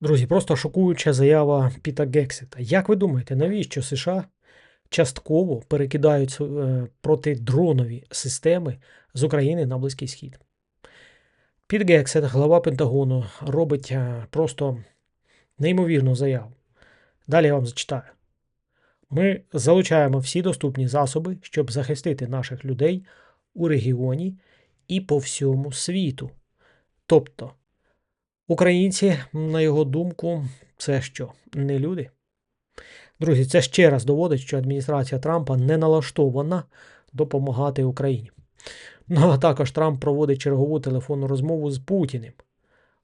Друзі, просто шокуюча заява Піта Гексета. Як ви думаєте, навіщо США частково перекидають е, протидронові системи з України на Близький Схід? Піт Гексет, глава Пентагону, робить е, просто неймовірну заяву. Далі я вам зачитаю. Ми залучаємо всі доступні засоби, щоб захистити наших людей у регіоні і по всьому світу. Тобто, українці, на його думку, це що? Не люди? Друзі, це ще раз доводить, що адміністрація Трампа не налаштована допомагати Україні. Ну а також Трамп проводить чергову телефонну розмову з Путіним.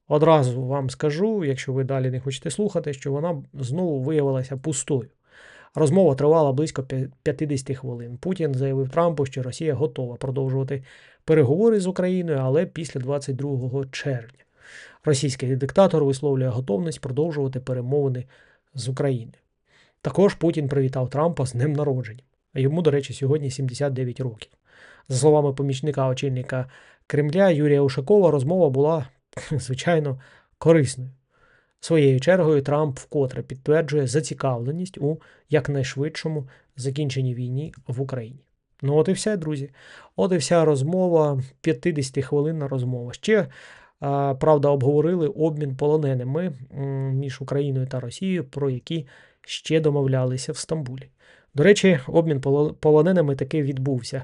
Одразу вам скажу, якщо ви далі не хочете слухати, що вона знову виявилася пустою. Розмова тривала близько 50 хвилин. Путін заявив Трампу, що Росія готова продовжувати переговори з Україною, але після 22 червня. Російський диктатор висловлює готовність продовжувати перемовини з Україною. Також Путін привітав Трампа з днем народження. Йому, до речі, сьогодні 79 років. За словами помічника очільника Кремля Юрія Ушакова, розмова була, звичайно, корисною. Своєю чергою Трамп вкотре підтверджує зацікавленість у якнайшвидшому закінченні війни в Україні. Ну, от і все, друзі. От і вся розмова, 50-хвилинна розмова. Ще, правда, обговорили обмін полоненими між Україною та Росією, про які ще домовлялися в Стамбулі. До речі, обмін полоненими таки відбувся.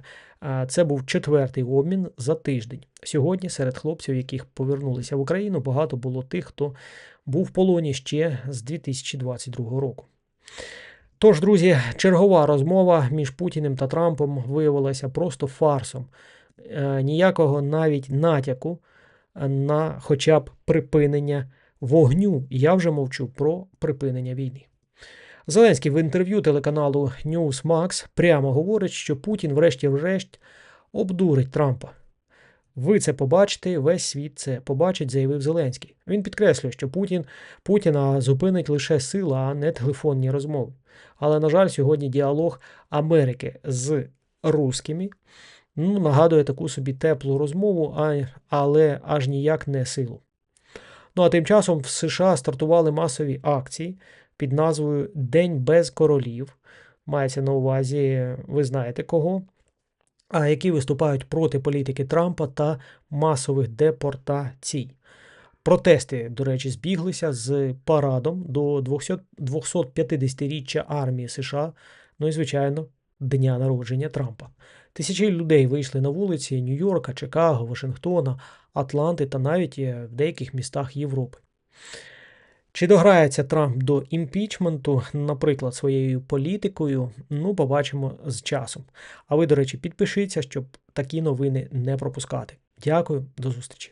Це був четвертий обмін за тиждень. Сьогодні серед хлопців, яких повернулися в Україну, багато було тих, хто був в полоні ще з 2022 року. Тож, друзі, чергова розмова між Путіним та Трампом виявилася просто фарсом. Е, ніякого навіть натяку на хоча б припинення вогню. Я вже мовчу про припинення війни. Зеленський в інтерв'ю телеканалу Newsmax прямо говорить, що Путін, врешті-врешт, обдурить Трампа. Ви це побачите, весь світ це побачить, заявив Зеленський. Він підкреслює, що Путін Путіна зупинить лише сила, а не телефонні розмови. Але, на жаль, сьогодні діалог Америки з русскими ну, нагадує таку собі теплу розмову, але аж ніяк не силу. Ну а тим часом в США стартували масові акції під назвою День без королів. Мається на увазі, ви знаєте кого, а які виступають проти політики Трампа та масових депортацій. Протести, до речі, збіглися з парадом до 250-річчя армії США, ну і, звичайно, дня народження Трампа. Тисячі людей вийшли на вулиці Нью-Йорка, Чикаго, Вашингтона, Атланти та навіть в деяких містах Європи. Чи дограється Трамп до імпічменту, наприклад, своєю політикою? Ну, побачимо з часом. А ви, до речі, підпишіться, щоб такі новини не пропускати. Дякую, до зустрічі.